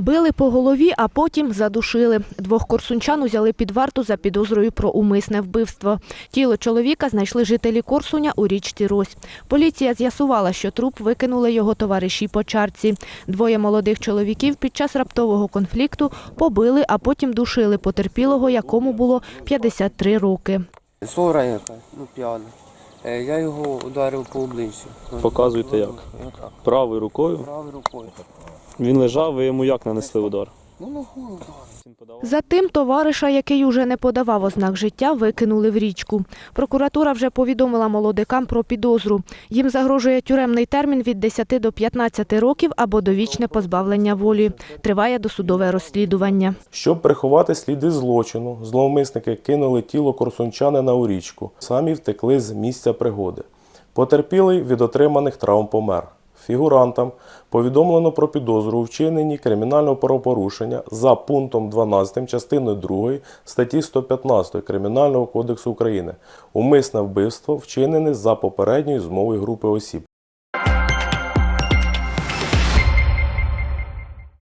Били по голові, а потім задушили. Двох корсунчан узяли під варту за підозрою про умисне вбивство. Тіло чоловіка знайшли жителі Корсуня у річці Рось. Поліція з'ясувала, що труп викинули його товариші по чарці. Двоє молодих чоловіків під час раптового конфлікту побили, а потім душили потерпілого, якому було 53 роки. Ссора яка, ну п'яна. Е, Я його ударив по обличчю. Показуйте як. Правою рукою. Правою рукою. Він лежав, ви йому як нанесли удар? Ну ногою ударив. Затим товариша, який уже не подавав ознак життя, викинули в річку. Прокуратура вже повідомила молодикам про підозру. Їм загрожує тюремний термін від 10 до 15 років або довічне позбавлення волі. Триває досудове розслідування. Щоб приховати сліди злочину, зловмисники кинули тіло корсунчанина у річку. Самі втекли з місця пригоди. Потерпілий від отриманих травм помер. Фігурантам повідомлено про підозру у вчиненні кримінального правопорушення за пунктом 12 частиною 2 статті 115 Кримінального кодексу України. Умисне вбивство вчинене за попередньою змовою групи осіб.